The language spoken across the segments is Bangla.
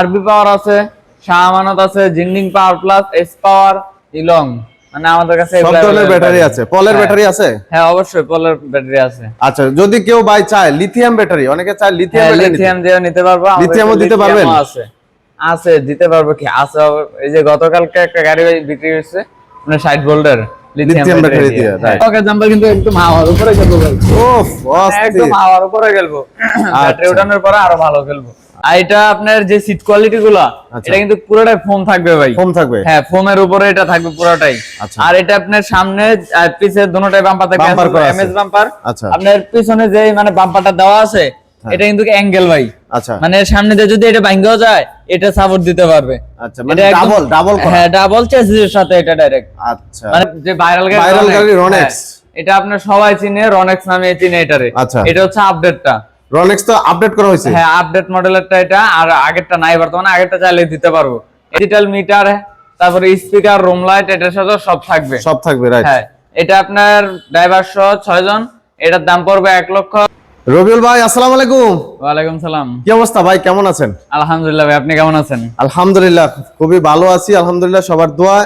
আরবি পাওয়ার আছে শাহ আমানত আছে জিংনিং পাওয়ার প্লাস এস পাওয়ার ইলং মানে আমাদের কাছে সব ধরনের ব্যাটারি আছে। পলের। ব্যাটারি আছে? হ্যাঁ অবশ্যই পলের ব্যাটারি আছে। আচ্ছা যদি কেউ বাই চায় লিথিয়াম ব্যাটারি অনেকে চায় লিথিয়াম ব্যাটারি লিথিয়াম দিয়ে নিতে। পারব লিথিয়ামও দিতে পারবেন? আছে। আছে দিতে পারব কি? আছে এই যে গতকালকে একটা গাড়ি বিক্রি হয়েছে মানে 60 ভোল্টের Lithium battery দিয়ে, right. ওকে জাম্পার কিন্তু একদম হাওয়ার উপরে গেল ভাই। ওফ একদম হাওয়ার উপরে খেলব ব্যাটারি। ওঠানোর পরে আরও ভালো খেলব আর এটা আপনার যে সিট কোয়ালিটি গুলা। এটা কিন্তু পুরোটাই ফোম থাকবে ভাই। ফোম থাকবে? হ্যাঁ ফোমের উপরে এটা থাকবে পুরোটাই। আচ্ছা। আর এটা আপনার সামনে আর পিছে দুটোটাই বাম্পার এমএস বাম্পার আচ্ছা। আপনার পিছনে যে মানে বাম্পারটা দেওয়া আছে এটা কিন্তু অ্যাঙ্গেল ভাই। আচ্ছা। মানে সামনে দিয়ে যদি এটা ভাঙ্গাও যায় এটা সাপোর্ট দিতে পারবে। আচ্ছা মানে ডাবল ডাবল হ্যাঁ ডাবল চেসিসের সাথে এটা ডাইরেক্ট আচ্ছা। মানে যে ভাইরাল গাড়ি Ronex, গাড়ি Ronex। হ্যাঁ, এটা আপনার সবাই চিনে রনেক্স নামে চিনে এটারে। আচ্ছা। এটা হচ্ছে আপডেটটা রনেক্স তো আপডেট করা হয়েছে? হ্যাঁ আপডেট মডেলেরটা এটা আর আগেরটা নাই বর্তমানে আগেরটা চাইলে দিতে পারব। ডিজিটাল মিটার তারপরে স্পিকার রুম লাইট এটার সাথে সব থাকবে। সব থাকবে রাইট হ্যাঁ এটা আপনার ড্রাইভার সহ ছয় জন এটার দাম পড়বে এক লক্ষ রবিউল ভাই আসসালামু আলাইকুম। ওয়ালাইকুম সালাম। কি অবস্থা ভাই কেমন আছেন? আলহামদুলিল্লাহ ভাই আপনি কেমন আছেন? আলহামদুলিল্লাহ খুবই ভালো আছি আলহামদুলিল্লাহ সবার দোয়া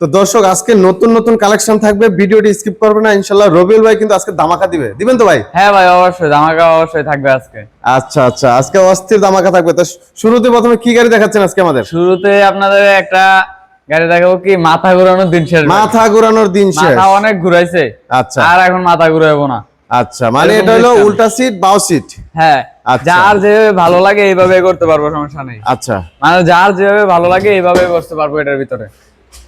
তো দর্শক আজকে নতুন নতুন কালেকশন থাকবে ভিডিওটি স্কিপ করবে না ইনশাল্লাহ রবিউল ভাই কিন্তু আজকে ধামাকা দিবে। দিবেন তো ভাই? হ্যাঁ ভাই অবশ্যই ধামাকা অবশ্যই থাকবে আজকে। আচ্ছা আচ্ছা আজকে অস্থির ধামাকা থাকবে। তো শুরুতে প্রথমে কি গাড়ি দেখাচ্ছেন আজকে আমাদের? শুরুতে আপনাদের একটা গাড়ি দেখাবো কি মাথা ঘুরানোর দিন শেষ মাথা ঘোরানোর দিন শেষ। মাথা অনেক ঘুরাইছে। আচ্ছা। আর এখন মাথা ঘুরাবো না। আচ্ছা মানে এটা হলো উল্টা সিট বাও সিট? হ্যাঁ আচ্ছা। যার যেভাবে ভালো লাগে এইভাবে করতে পারব সমস্যা নেই। আচ্ছা। মানে যার যেভাবে ভালো লাগে এইভাবে বসতে পারব এটার ভিতরে।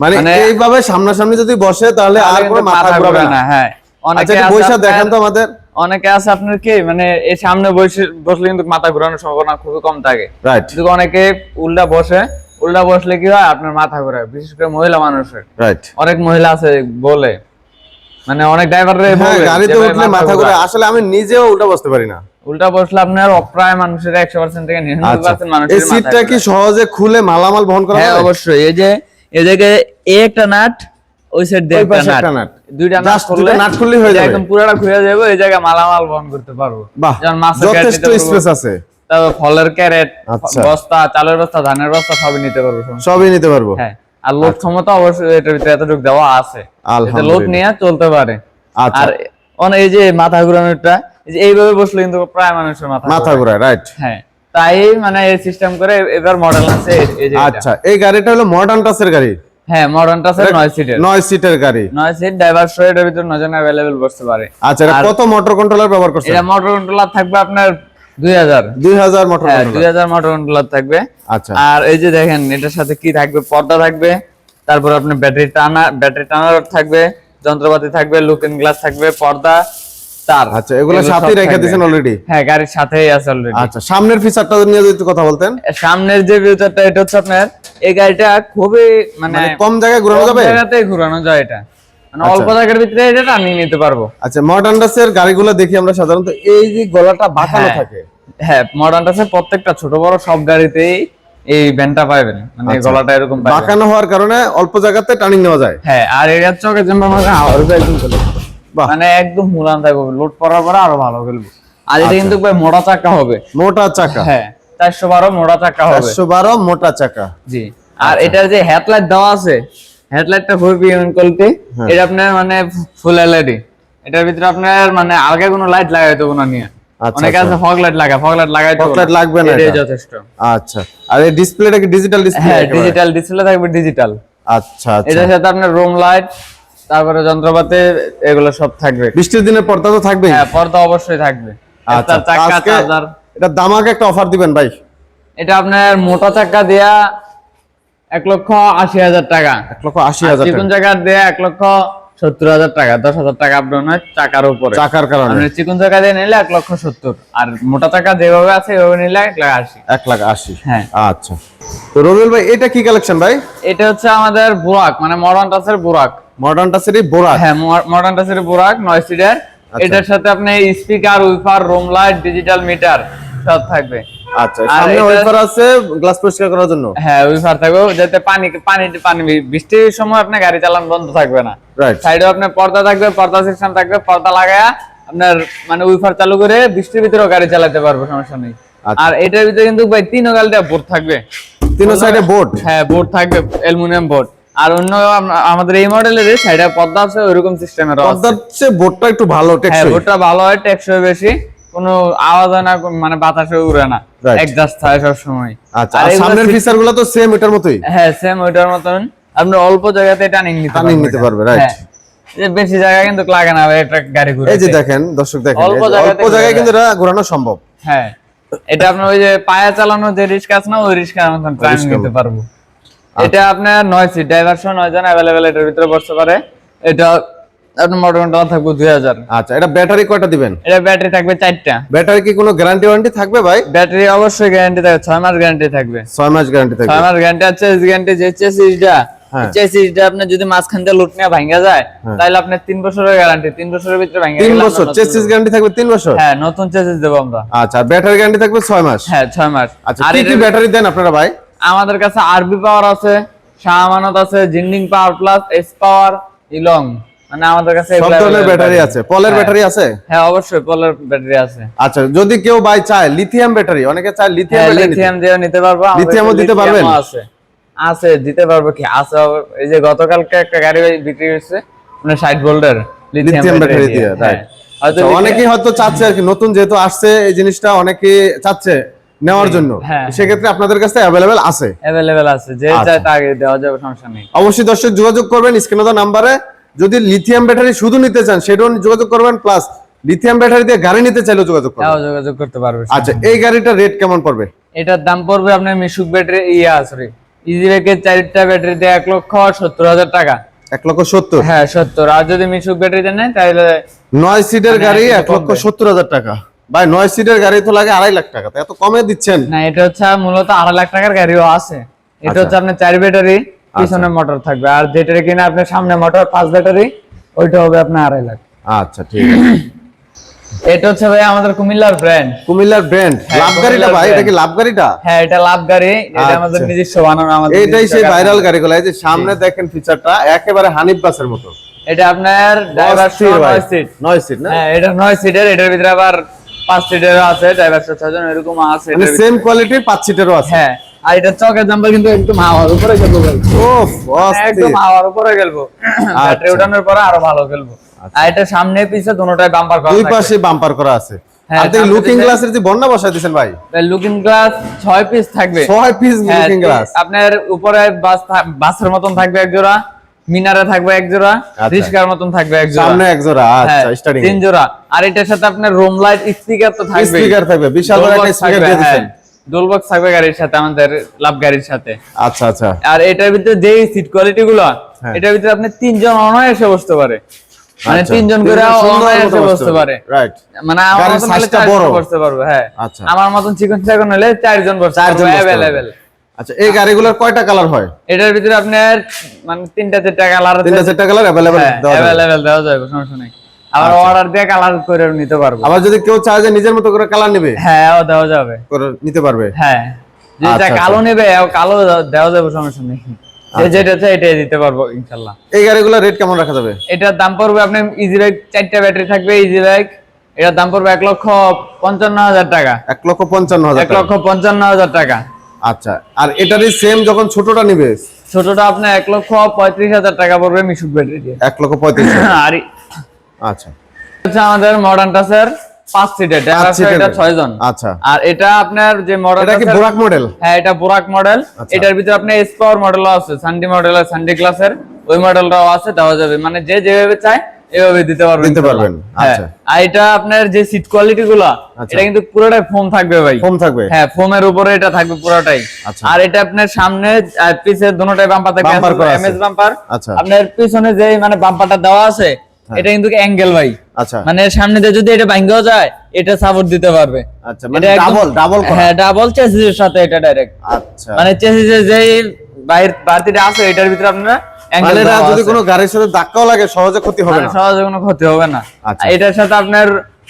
মানে মানে- এইভাবে সামনাসামনি যদি বসে তাহলে আর কোনো মাথা ঘোরাবে না। হ্যাঁ। অনেকে আচ্ছা আছে বৈশা আপনার- দেখেন তো আমাদের। অনেকে আছে আপনার কি মানে এই সামনে বসে বসলে কিন্তু মাথা ঘোরানোর সম্ভাবনা খুবই কম থাকে। রাইট কিন্তু অনেকে উল্টা বসে উল্টা বসলে কি হয় আপনার মাথা ঘোরায় বিশেষ করে মহিলা মানুষের। রাইট অনেক মহিলা আছে বলে। মানে অনেক ড্রাইভার হ্যাঁ গাড়িতে উঠলে মাথা ঘুরে আসলে আমি নিজেও উল্টা বসতে পারি না। উল্টা বসলে আপনার প্রায় মানুষের একশো পার্সেন্ট থেকে নিরানব্বই আচ্ছা। পার্সেন্ট মানুষের এই সিটটা কি সহজে খুলে মালামাল বহন করা হ্যাঁ অবশ্যই। এই যে এই জায়গায় এ একটা নাট ওই সাইড দিয়ে একটা নাট। দুইটা নাট করলে নাট খুললেই হয়ে যাবে। একদম পুরোটা খুলে যাবে এই জায়গায় মালামাল বহন করতে পারব। বাহ যেমন মাছের যথেষ্ট স্পেস আছে। তারপর ফলের ক্যারেট আচ্ছা। বস্তা চালের বস্তা ধানের বস্তা সবই নিতে পারব। সবই নিতে পারব। হ্যাঁ। আর লোড ক্ষমতা অবশ্যই এটার ভিতরে এতটুকু দেওয়া আছে। লোড নিয়ে চলতে পারে। আচ্ছা। আর অনেক এই যে মাথা ঘুরানোটা যে এইভাবে বসলে কিন্তু প্রায় মানুষের মাথা মাথা ঘোরায়। রাইট হ্যাঁ তাই মানে এই সিস্টেম করে এবার মডেল আছে এই- যে আচ্ছা এই গাড়িটা হলো মডার্ন টাসের গাড়ি? হ্যাঁ মডার্নটা আছে নয় সিটের নয় সিটের গাড়ি। নয় সিট ড্রাইভার সহ এটার ভিতরে নজন অ্যাভেলেবেল বসতে পারে। আচ্ছা এটা কত মোটর কন্ট্রোলার ব্যবহার করছে এটা মোটর কন্ট্রোলার থাকবে আপনার হ্যাঁ থাকবে। আচ্ছা। আর এই যে দেখেন এটার সাথে কি থাকবে? পর্দা থাকবে। তারপর আপনার ব্যাটারি টানা ব্যাটারি টানার থাকবে যন্ত্রপাতি থাকবে লুকিং গ্লাস থাকবে পর্দা তার। আচ্ছা এগুলো সাথেই রেখে। দিয়েছেন অলরেডি হ্যাঁ গাড়ির সাথেই আছে অলরেডি আচ্ছা সামনের ফিচারটা নিয়ে যদি কথা বলতেন। সামনের যে এটা হচ্ছে আপনার এই গাড়িটা খুবই মানে মানে কম জায়গায় ঘোরানো যাবে? জায়গাতেই ঘোরানো যায় এটা। মানে আচ্ছা। অল্প জায়গার ভিতরে এটা টানিয়ে নিতে পারব। আচ্ছা মডার্ন টাসের গাড়িগুলো দেখি আমরা সাধারণত। এই যে গলাটা বাঁকানো হ্যাঁ। থাকে। হ্যাঁ মডার্ন টাসে প্রত্যেকটা ছোট বড় সব গাড়িতেই এই ব্যান্ডটা পাবেন। মানে আচ্ছা। গলাটা এরকম বাঁকানো হওয়ার কারণে অল্প জায়গাতে টার্নিং নেওয়া যায়। হ্যাঁ আর এর চকে যেমন আমাকে আওয়ার একদম চলে মানে একদম মুলান থাকবে। লোড করার পরে আরও ভালো খেলবে আর এটা আচ্ছা। কিন্তু ভাই মোটা চাকা হবে। মোটা চাকা। হ্যাঁ চারশো বারো মোটা চাকা হবে। চারশো বারো মোটা চাকা। জি। আচ্ছা। আর এটার যে হেডলাইট দেওয়া আছে হেডলাইটটা খুবই প্রিমিয়াম কোয়ালিটি। এটা আপনার মানে ফুল এলইডি এটার ভিতরে আপনার মানে আগে কোনো লাইট লাগাইতে হবে না নিয়ে আছে। ফগ লাইট লাগা ফগ লাইট লাগাইতে Fog light লাগবে না এটা। যথেষ্ট। আচ্ছা। আর এই ডিসপ্লেটা কি ডিজিটাল ডিসপ্লে হ্যাঁ ডিজিটাল ডিসপ্লে থাকবে ডিজিটাল আচ্ছা আচ্ছা। এটার সাথে আপনার রুম লাইট তারপরে যন্ত্রপাতি এগুলো সব থাকবে। বৃষ্টির দিনে পর্দা তো থাকবেই? হ্যাঁ পর্দা অবশ্যই থাকবে। আচ্ছা চাকা চার্জার। এটা দামাকে একটা অফার দিবেন ভাই। এটা আপনার মোটা চাকা দেয়া এক লক্ষ আশি হাজার টাকা। এক লক্ষ আশি হাজার চিকন চাকা দেয়া এক লক্ষ সত্তর হাজার টাকা দশ হাজার টাকা আপনার হয় চাকার উপরে। চাকার কারণে। চিকন চাকা দিয়ে নিলে এক লক্ষ সত্তর। আর মোটা চাকা যেভাবে আছে এভাবে নিলে এক লাখ আশি। এক লাখ আশি। হ্যাঁ। আচ্ছা। তো রবিউল ভাই এটা কি কালেকশন ভাই? এটা হচ্ছে আমাদের বুরাক মানে মডার্ন টাচের বুরাক। মডার্ন টাসেরই বোরা হ্যাঁ মডার্ন টাচের বুরাক নয় সিটার। এটার সাথে আপনি speaker woofer room light digital meter সব থাকবে। আচ্ছা সামনে ওয়েফার আছে গ্লাস পরিষ্কার করার জন্য। হ্যাঁ উইফার থাকবে যাতে পানি পানি পানি বৃষ্টির সময় আপনার গাড়ি চালান বন্ধ থাকবে না। রাইট সাইডে আপনার পর্দা থাকবে পর্দা সিস্টেম থাকবে পর্দা লাগায়া আপনার মানে উইফার চালু করে বৃষ্টির ভিতরেও গাড়ি চালাতে পারব সমস্যা নেই। আচ্ছা। আর এটার ভিতরে কিন্তু ভাই তিন গালটা বোর্ড থাকবে। তিন সাইডে বোর্ড হ্যাঁ বোর্ড থাকবে অ্যালুমিনিয়াম বোর্ড আর অন্য আমাদের এই মডেলের সাইডে পর্দা আছে ওইরকম সিস্টেমের পর্দার চেয়ে বোর্ডটা একটু ভালো হ্যাঁ টেকসই। বোর্ডটা ভালো হয় টেকসই বেশি। কোনো আওয়াজ হয় না মানে বাতাসে উড়ে না. একজাস্ট হয় সব সময় আচ্ছা আর সামনের ফিচারগুলো তো সেম এটার মতোই। হ্যাঁ সেম ওইটার মতন। আপনি অল্প জায়গাতে টার্নিং নিতে পারবেন নিতে পারবে, right. হ্যাঁ। যে বেশি জায়গা কিন্তু লাগে না একটা গাড়ি ঘুরে এই যে দেখেন দর্শক দেখেন অল্প জায়গায় কিন্তু এটা ঘোরানো সম্ভব। হ্যাঁ। এটা আপনার ওই যে পায়া চালানো যে রিস্ক আছে না ওই মতন টার্নিং রিস্কার নিতে পারব। এটা আপনার নয় সিট ড্রাইভার সহ নয় জন অ্যাভেলেবেল এটার ভিতরে বসতে পারে। এটা থাকবে দুই হাজার। আচ্ছা এটা ব্যাটারি কয়টা দিবেন? এটা ব্যাটারি থাকবে চারটা। ব্যাটারি কি কোনো গ্যারান্টি ওয়ারেন্টি থাকবে ভাই? ব্যাটারি অবশ্যই গ্যারান্টি থাকবে ছয় মাস গ্যারান্টি থাকবে। ছয় মাস গ্যারান্টি থাকবে। ছয় মাস গ্যারান্টি আছে গ্যারান্টি যে চেসিসটা হ্যাঁ। চেসিসটা আপনার যদি মাঝখান দিয়ে লুট নিয়ে ভাঙা যায় তাহলে আপনার তিন বছরের গ্যারান্টি তিন বছরের ভিতরে ভাঙা তিন বছর চেসিস গ্যারান্টি থাকবে তিন বছর? হ্যাঁ নতুন চেসিস দেবো আমরা। আচ্ছা ব্যাটারি গ্যারান্টি থাকবে ছয় মাস? হ্যাঁ ছয় মাস। আচ্ছা কি কি ব্যাটারি দেন আপনারা ভাই? আমাদের কাছে আরবি পাওয়ার আছে শাহ আমানত আছে জিন্ডিং পাওয়ার প্লাস এস পাওয়ার ইলং মানে আমাদের কাছে সব ধরনের ব্যাটারি আছে। পলের। ব্যাটারি আছে? হ্যাঁ অবশ্যই পলের ব্যাটারি আছে। আচ্ছা যদি কেউ ভাই চায় লিথিয়াম ব্যাটারি অনেকে চায় লিথিয়াম হ্যাঁ ব্যাটারি লিথিয়াম নিতে। পারব লিথিয়ামও দিতে পারবেন? আছে। আছে দিতে পারব কি? আছে এই যে গতকালকে একটা গাড়ি বিক্রি হয়েছে মানে 60 ভোল্টের লিথিয়াম ব্যাটারি দিয়ে। হ্যাঁ। রাইট হয়তো অনেকেই হয়তো চাচ্ছে আর কি নতুন যেহেতু আসছে এই জিনিসটা অনেকে চাচ্ছে নেওয়ার জন্য। হ্যাঁ। সেক্ষেত্রে আপনাদের কাছে অ্যাভেলেবেল আছে। অ্যাভেলেবেল আছে যে আচ্ছা। চায় তাকে দেওয়া যাবে সমস্যা নেই। অবশ্যই দর্শক যোগাযোগ করবেন স্ক্রিনে নাম্বারে। যদি লিথিয়াম ব্যাটারি শুধু নিতে চান সেটাও যোগাযোগ করবেন প্লাস লিথিয়াম ব্যাটারি দিয়ে গাড়ি নিতে চাইলেও যোগাযোগ করবেন। তাও যোগাযোগ করতে পারবে আচ্ছা এই গাড়িটার রেট কেমন পড়বে? এটার দাম পড়বে আপনার Mishuk battery yeah sorry easy ব্যাগের চারটা ব্যাটারিতে এক লক্ষ সত্তর হাজার টাকা। এক লক্ষ সত্তর? হ্যাঁ সত্তর। আর যদি মিশুক ব্যাটারিতে নেয় তাহলে নয় সিটের মানে গাড়ি এক লক্ষ। সত্তর হাজার টাকা। ভাই নয় সিটের গাড়ি তো লাগে আড়াই লাখ টাকা এত কমে দিচ্ছেন। না এটা হচ্ছে মূলত আড়াই লাখ টাকার গাড়িও আছে। এটা আচ্ছা। হচ্ছে আপনার চার ব্যাটারি পিছনে মোটর থাকবে। আর যেটা কিনা আপনার সামনে মোটর পাঁচ ব্যাটারি ওইটা হবে আপনার আড়াই লাখ। আচ্ছা ঠিক আছে। এটা হচ্ছে ভাই আমাদের কুমিল্লার ব্র্যান্ড কুমিল্লার ব্র্যান্ড লাভ গাড়িটা ভাই এটা কি লাভ গাড়িটা? হ্যাঁ এটা লাভ গাড়ি। এটা আচ্ছা। আমাদের নিজস্ব বানানো আমাদের নিজস্ব সেই ভাইরাল গাড়িগুলো। এই যে সামনে দেখেন ফিচারটা একেবারে হানিফ বাসের মতো। এটা আপনার ড্রাইভার। নয় সিট নয় সিট না? হ্যাঁ এটা নয় সিটের এটার ভিতরে আবার পাঁচ সিটেরও আছে ড্রাইভার ছজন এরকম আছে মানে। সেম কোয়ালিটির পাঁচ সিটেরও আছে। হ্যাঁ আর এটা চকের দামটা কিন্তু একদম হাওয়ার উপরে একদম হাওয়ার উপরে গেলবো ব্যাটারি আচ্ছা। উঠানোর পরে আরও ভালো খেলব। আর এটা সামনে পিছে দুটোটাই বাম্পার করা দুই পাশে বাম্পার করা আছে। হ্যাঁ, আর লুকিং গ্লাসের যে বন্যা বসায় দিয়েছেন ভাই? লুকিং গ্লাস ছয় পিস থাকবে। ছয় পিস হ্যাঁ, লুকিং গ্লাস আপনার উপরে বাস বাসের মতন থাকবে এক জোড়া মিনারে থাকবে এক জোড়া আচ্ছা। রিস্কার মতন থাকবে এক জোড়া। সামনে এক জোড়া হ্যাঁ, আচ্ছা স্টার্টিং তিন জোড়া। আর এটার সাথে আপনার রুম লাইট স্পিকার তো থাকবে স্পিকার থাকবে বিশাল বড় একটা স্পিকার দিয়ে দিয়েছেন ডোলবক্স থাকবে গাড়ির সাথে আমাদের লাভ গাড়ির সাথে। আচ্ছা আচ্ছা। আর এটার ভিতরে যেই সিট কোয়ালিটি গুলো হ্যাঁ। এটার ভিতরে আপনি তিনজন অনায়াসে বসতে পারে। মানে আচ্ছা। তিনজন করে অনায়াসে বসতে পারে। রাইট মানে আমার মতন হলে চারজন বসতে পারবে হ্যাঁ। আচ্ছা। আমার মতন চিকন চিকন হলে চারজন বসতে চারজন আচ্ছা এই গাড়িগুলোর কয়টা কালার হয়? এটার ভিতরে আপনার মানে তিনটা চারটা কালার তিনটা চারটা কালার অ্যাভেলেবেল দেওয়া যাবে সমস্যা নেই। আবার আচ্ছা। অর্ডার দিয়ে কালার করে নিতে পারব। আবার যদি কেউ চায় যে নিজের মতো করে কালার নেবে? হ্যাঁ ও দেওয়া যাবে। করে নিতে পারবে? হ্যাঁ। যেটা আচ্ছা, কালো নেবে ও কালো দেওয়া যাবে সমস্যা নেই। আচ্ছা। যেটা চাই এটাই দিতে পারব এই গাড়িগুলোর রেট কেমন রাখা যাবে? এটার দাম পড়বে আপনি ইজি বাইক চারটা ব্যাটারি থাকবে ইজি বাইক এটার দাম পড়বে এক লক্ষ পঞ্চান্ন হাজার টাকা। এক লক্ষ পঞ্চান্ন হাজার এক লক্ষ পঞ্চান্ন হাজার টাকা। আচ্ছা আর এটারই সেম যখন ছোটটা নিবে? ছোটটা আপনার এক লক্ষ পঁয়ত্রিশ হাজার টাকা পড়বে মিশুক ব্যাটারি দিয়ে। এক লক্ষ পঁয়ত্রিশ আর আচ্ছা হচ্ছে আমাদের মডার্ন টাচের পাঁচ সিটের এটা ছয় জন আচ্ছা আর এটা আপনার যে মডার্ন এটা কি বোরাক মডেল হ্যাঁ এটা বোরাক মডেল আচ্ছা। এটার ভিতরে আপনার এস পাওয়ার মডেলও আছে সানডি মডেল সানডি ক্লাসের ওই মডেলটাও আছে দেওয়া যাবে মানে যে যেভাবে চায় এভাবে দিতে পারবেন দিতে পারবেন, হ্যাঁ। আচ্ছা। আর এটা আপনার যে সিট কোয়ালিটি গুলা আচ্ছা। এটা কিন্তু পুরোটাই ফোম থাকবে ভাই ফোম থাকবে হ্যাঁ ফোমের উপরে এটা থাকবে পুরোটাই আচ্ছা। আর এটা আপনার সামনে আর পিছে দুটোটাই বাম্পার থাকবে। এমএস বাম্পার আচ্ছা। আপনার পিছনে যে মানে বাম্পারটা দেওয়া আছে এটা কিন্তু অ্যাঙ্গেল ভাই। আচ্ছা। মানে সামনে দিয়ে যদি এটা ভাঙ্গাও যায় এটা সাপোর্ট দিতে পারবে। আচ্ছা মানে ডাবল ডাবল হ্যাঁ ডাবল চেসিসের সাথে এটা ডাইরেক্ট আচ্ছা। মানে চেসিসের যে বাইর বাড়তিটা আছে এটার ভিতরে আপনার মানে যদি কোনো গাড়ির সাথে ধাক্কাও লাগে সহজে ক্ষতি হবে না সহজে কোনো ক্ষতি হবে না। আচ্ছা। এটার সাথে আপনার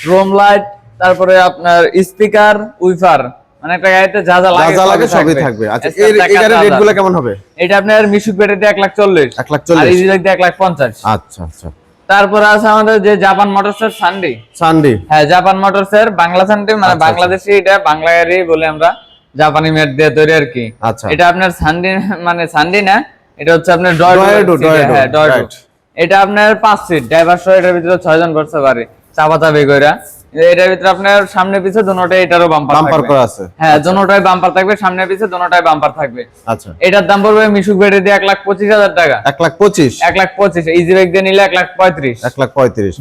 রুম লাইট তারপরে আপনার স্পিকার উইফার মানে একটা গাড়িতে যা যা লাগে যা লাগে সবই থাকবে। আচ্ছা এই এই গাড়ির কেমন হবে? এটা আপনার মিশুক ব্যাটারিতে এক লাখ চল্লিশ। এক লাখ আর চল্লিশ ইজি ব্যাগতে এক লাখ পঞ্চাশ। আচ্ছা আচ্ছা। তারপর আছে আমাদের যে জাপান মোটরসের সানডি সানডে হ্যাঁ জাপান মোটরস এর বাংলা সানডি মানে আচ্ছা, বাংলাদেশি এটা বাংলা গাড়ি বলে আমরা জাপানি মেট দিয়ে তৈরি আর কি। আচ্ছা। এটা আপনার সানডি মানে সানডি না এটা হচ্ছে আপনার ডয়েডো, হ্যাঁ ডয়েডো এটা আপনার পাঁচ সিট ড্রাইভার সহ এটার ভিতরে ছয় জন বসতে পারে চাপা চাপি কইরা। এটার ভিতরে আপনার সামনে পিছে এটারও বাম্পার বাম্পার করা আছে। হ্যাঁ বাম্পার থাকবে সামনে পিছে বাম্পার থাকবে। আচ্ছা। এটার দাম পড়বে মিশুক বেড়ে দিয়ে এক লাখ পঁচিশ হাজার টাকা। এক লাখ পঁচিশ? এক লাখ পঁচিশ ইজি বাইক দিয়ে নিলে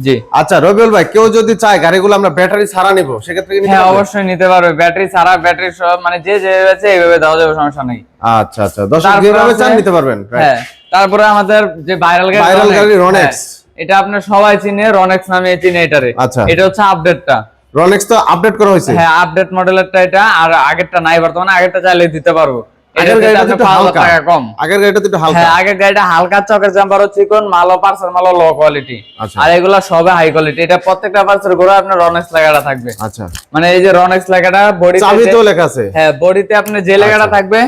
জি। আচ্ছা রবিউল ভাই কেউ যদি চায় গাড়িগুলো আমরা ব্যাটারি ছাড়া নিবো সেক্ষেত্রে কি নিতে হ্যাঁ অবশ্যই নিতে পারবে। ব্যাটারি ছাড়া ব্যাটারি সব মানে যে যেভাবে আছে এইভাবে দেওয়া যাবে সমস্যা নেই। আচ্ছা আচ্ছা। দর্শক তারপর যেভাবে চান নিতে পারবেন হ্যাঁ তারপরে আমাদের যে ভাইরাল গাড়ি Ronex, গাড়ি Ronex। এটা আপনার সবাই চিনে রনেক্স নামে চিনে এটারে। আচ্ছা। এটা হচ্ছে আপডেটটা রনেক্স তো আপডেট করা হয়েছে? হ্যাঁ আপডেট মডেলেরটা এটা আর আগেরটা নাই বর্তমানে আগেরটা চাইলে দিতে পারব। আগের গাড়িটা একটু হালকা। কম। আগের গাড়িটা একটু হালকা। হ্যাঁ আগের গাড়িটা হালকা চকের জাম্পারও চিকন মালও পার্সেল মালও লো কোয়ালিটি আচ্ছা। আর এগুলা সবে হাই কোয়ালিটি এটা প্রত্যেকটা পার্সেল করে আপনার রনেক্স লাগাটা থাকবে। আচ্ছা। মানে এই যে রনেক্স লাগাটা বডি চাবিতেও লেখা আছে। হ্যাঁ বডিতে আপনার যে লেখাটা আচ্ছা। থাকবে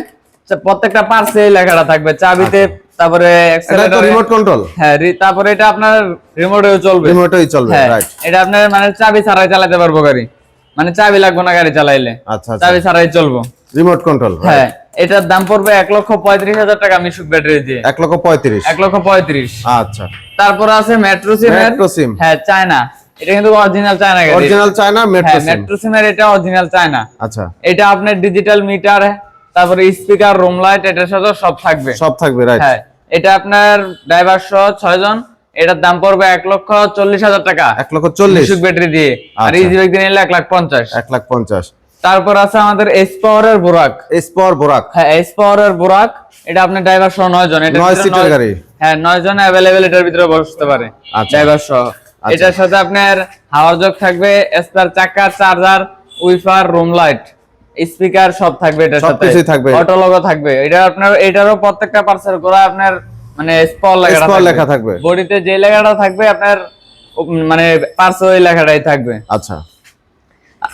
প্রত্যেকটা পার্সে লেখাটা থাকবে। চাবিতে তারপরে এটা রিমোট কন্ট্রোল হ্যাঁ তারপরে এটা আপনার রিমোটেও চলবে। রিমোটই চলবে হ্যাঁ রাইট এটা আপনার মানে চাবি ছাড়াই চালাতে পারব গাড়ি। মানে চাবি লাগবে না গাড়ি চালাইলে। আচ্ছা আচ্ছা। চাবি ছাড়াই চলবো। রিমোট কন্ট্রোল হ্যাঁ এটার দাম পড়বে এক লক্ষ পঁয়ত্রিশ হাজার টাকা মিশুক ব্যাটারি দিয়ে। এক লক্ষ পঁয়ত্রিশ। এক লক্ষ পঁয়ত্রিশ। আচ্ছা। তারপর আছে মেট্রো সিমের মেট্রো সিম হ্যাঁ চায়না এটা কিন্তু original China original China metro হ্যাঁ সিম মেট্রো সিমের এটা অরিজিনাল চায়না আচ্ছা। এটা আপনার ডিজিটাল মিটার তারপরে স্পিকার রুম লাইট এটার সাথে সব থাকবে। সব থাকবে রাইট হ্যাঁ এটা আপনার ড্রাইভার সহ ছয় জন এটার দাম পড়বে এক লক্ষ চল্লিশ হাজার টাকা। এক লক্ষ চল্লিশ। ব্যাটারি দিয়ে। আর আচ্ছা। ইজি বাইক দিয়ে নিলে এক লাখ পঞ্চাশ। এক লাখ পঞ্চাশ। তারপর আছে আমাদের এস পাওয়ারের বোরাক স্পর বোরাক হ্যাঁ এস পাওয়ারের বোরাক এটা আপনার ড্রাইভার সহ নয় জন। এটার নয় সিটের গাড়ি। হ্যাঁ নয় জন অ্যাভেলেবেল এটার ভিতরে বসতে পারে আচ্ছা। ড্রাইভার সহ। এটার সাথে আপনার হাওয়ার জগ থাকবে স্টার চাকা charger woofer room light speaker সব থাকবে এটার সাথে। সবকিছুই থাকবে। অটো লগো থাকবে। এটা আপনার এটারও প্রত্যেকটা পার্সেল করা আপনার মানে স্পল লেখাটা স্পল লেখা থাকবে। বডিতে যে লেখাটা থাকবে আপনার মানে পার্সে ওই লেখাটাই থাকবে। আচ্ছা।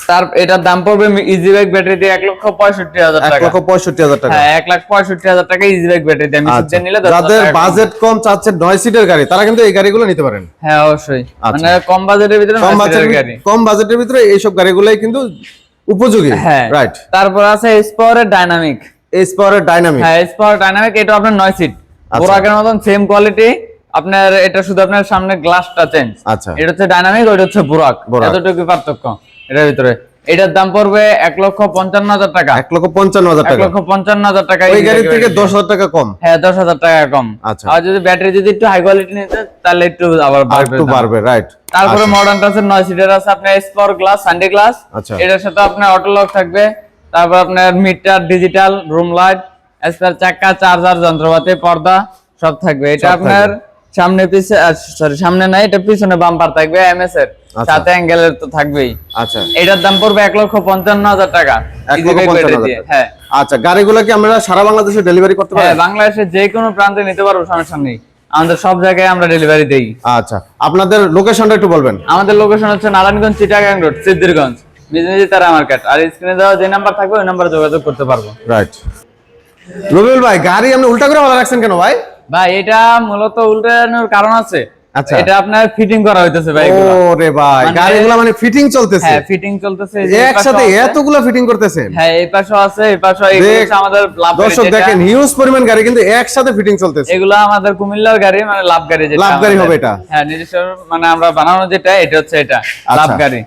তার এটার দাম পড়বে ইজি বাইক ব্যাটারি দিয়ে এক লক্ষ পঁয়ষট্টি হাজার এক টাকা। লক্ষ পঁয়ষট্টি হাজার টাকা। হ্যাঁ এক লাখ পঁয়ষট্টি হাজার টাকা ইজি বাইক ব্যাটারি দিয়ে আমি আচ্ছা। সিটে নিলে যাদের বাজেট কম চাচ্ছে নয় সিটের গাড়ি তারা কিন্তু এই গাড়িগুলো নিতে পারেন। হ্যাঁ অবশ্যই। আচ্ছা। মানে কম বাজেটের ভিতরে কম বাজেটের গাড়ি। কম বাজেটের ভিতরে এইসব গাড়িগুলোই কিন্তু উপযোগী। হ্যাঁ। রাইট তারপর আছে স্পোরের ডাইনামিক স্পরের ডাইনামিক হ্যাঁ স্পোর ডাইনামিক এটা আপনার নয় সিট আচ্ছা। বোরাকের মতন সেম কোয়ালিটি আপনার এটা শুধু আপনার সামনে গ্লাসটা চেঞ্জ আচ্ছা। এটা হচ্ছে ডাইনামিক ওইটা হচ্ছে বোরাক বুরাক। এতটুকু পার্থক্য এটার ভিতরে। এটার দাম পড়বে এক লক্ষ পঞ্চান্ন হাজার টাকা। এক লক্ষ পঞ্চান্ন হাজার টাকা। লক্ষ পঞ্চান্ন হাজার টাকা ওই এই গাড়ি গাড়ি থেকে দশ হাজার টাকা কম। হ্যাঁ দশ হাজার টাকা কম। আচ্ছা। আর যদি ব্যাটারি যদি একটু হাই কোয়ালিটি নিতে তাহলে একটু আবার একটু বাড়বে রাইট তারপরে মডার্ন আছে নয় সিটের আছে আপনার স্পর গ্লাস সানডে গ্লাস আচ্ছা। এটার সাথে আপনার অটো লক থাকবে। তারপর আপনার meter digital room light spare চাকা চার্জার যন্ত্রপাতি পর্দা সব থাকবে। এটা আপনার সামনে পিছে সরি সামনে নাই এটা পিছনে বাম্পার থাকবে এমএস এর। সাথে অ্যাঙ্গেলের তো থাকবেই। আচ্ছা। এটার দাম পড়বে এক লক্ষ পঞ্চান্ন হাজার টাকা। হ্যাঁ। আচ্ছা গাড়িগুলো কি আমরা সারা বাংলাদেশে ডেলিভারি করতে পারি? হ্যাঁ বাংলাদেশের যে কোনো প্রান্তে নিতে পারব সমস্যা নেই। আমাদের সব জায়গায় আমরা ডেলিভারি দেই। আচ্ছা আপনাদের লোকেশনটা একটু বলবেন। আমাদের লোকেশন হচ্ছে নারায়ণগঞ্জ চিটাগাং রোড সিদ্ধিরগঞ্জ বিজনেসি তারা মার্কেট। আর স্ক্রিনে দেওয়া যে নাম্বার থাকবে ওই নাম্বারে যোগাযোগ করতে পারব। রাইট রবিউল ভাই গাড়ি আপনি উল্টা করে ভালো রাখছেন কেন ভাই? ভাই এটা মূলত উল্টানোর কারণ আছে। আচ্ছা। এটা আপনার ফিটিং করা হইতেছে ভাই। ওরে ভাই মানে- গাড়িগুলো মানে ফিটিং চলতেছে হ্যাঁ ফিটিং চলতেছে এই এই একসাথে এতগুলো ফিটিং করতেছেন হ্যাঁ এই পাশেও আছে এই দেখ, হচ্ছে আমাদের লাভ দর্শক দেখেন হিউজ পরিমাণ গাড়ি কিন্তু একসাথে ফিটিং চলতেছে এগুলো আমাদের কুমিল্লার গাড়ি মানে লাভ গাড়ি যেটা লাভ গাড়ি হবে এটা? হ্যাঁ নিজস্ব মানে আমরা বানানো যেটা এটা হচ্ছে এটা লাভ আচ্ছা। গাড়ি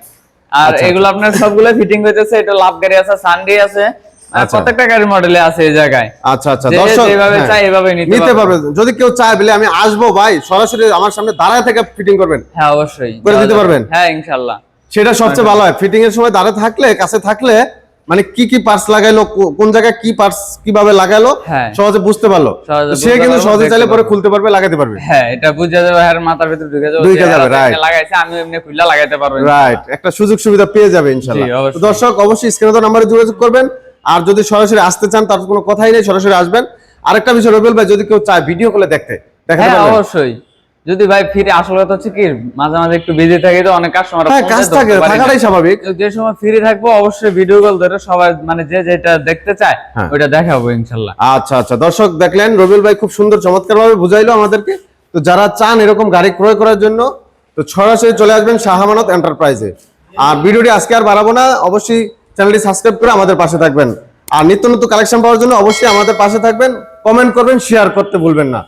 আর আচ্ছা। এগুলো আপনার সবগুলো ফিটিং হইতেছে এটা লাভ গাড়ি আছে সানডে আছে। প্রত্যেকটা গাড়ির মডেলে আছে এই জায়গায়। আচ্ছা আচ্ছা। দর্শক যেভাবে হ্যাঁ, এভাবে নিতে নিতে পারবে। পারবে। যদি কেউ চায় বলে আমি আসব ভাই সরাসরি আমার সামনে দাঁড়ায় থেকে ফিটিং করবেন। হ্যাঁ অবশ্যই। করে দিতে পারবেন? হ্যাঁ ইনশাআল্লাহ। সেটা সবচেয়ে ভালো হয়। ফিটিং এর সময় দাঁড়ায় থাকলে কাছে থাকলে মানে কি কি পার্টস লাগাইলো কোন জায়গায় কি পার্টস কীভাবে লাগাইলো হ্যাঁ। সহজে বুঝতে পারল। সে কিন্তু সহজে চাইলে পরে খুলতে পারবে লাগাতে পারবে। হ্যাঁ এটা বুঝে যাবে আর মাথার ভিতরে ঢুকে যাবে। ঢুকে যাবে, লাগাইছে আমি এমনি খুললা লাগাইতে পারব রাইট একটা সুযোগ সুবিধা পেয়ে যাবে ইনশাআল্লাহ। দর্শক অবশ্যই স্ক্রিনে তো নাম্বারে যোগাযোগ করবেন। আর যদি সরাসরি আসতে চান তার কোনো কথাই নেই সরাসরি আসবেন। আরেকটা বিষয় রবিউল ভাই যদি কেউ চায় ভিডিও কলে দেখতে দেখাতে হ্যাঁ অবশ্যই। যদি ভাই ফিরে আসলে কথা হচ্ছে কি মাঝে মাঝে একটু বিজি থাকি তো অনেক কাস্টমার হ্যাঁ কাজ থাকে থাকাটাই স্বাভাবিক। যে সময় ফ্রি থাকব অবশ্যই ভিডিও কল ধরে সবাই মানে যে যেটা দেখতে চায় হ্যাঁ। ওইটা দেখাবো ইনশাল্লাহ। আচ্ছা আচ্ছা। দর্শক দেখলেন রবিউল ভাই খুব সুন্দর চমৎকার ভাবে বুঝাইলো আমাদেরকে। তো যারা চান এরকম গাড়ি ক্রয় করার জন্য তো সরাসরি চলে আসবেন শাহামানত এন্টারপ্রাইজে। আর ভিডিওটি আজকে আর বাড়াবো না। অবশ্যই চ্যানেলটি সাবস্ক্রাইব করে আমাদের পাশে থাকবেন। আর নিত্য নতুন কালেকশন পাওয়ার জন্য অবশ্যই আমাদের পাশে থাকবেন। কমেন্ট করবেন শেয়ার করতে ভুলবেন না।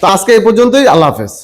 তো আজকে এই পর্যন্তই, আল্লাহ হাফেজ।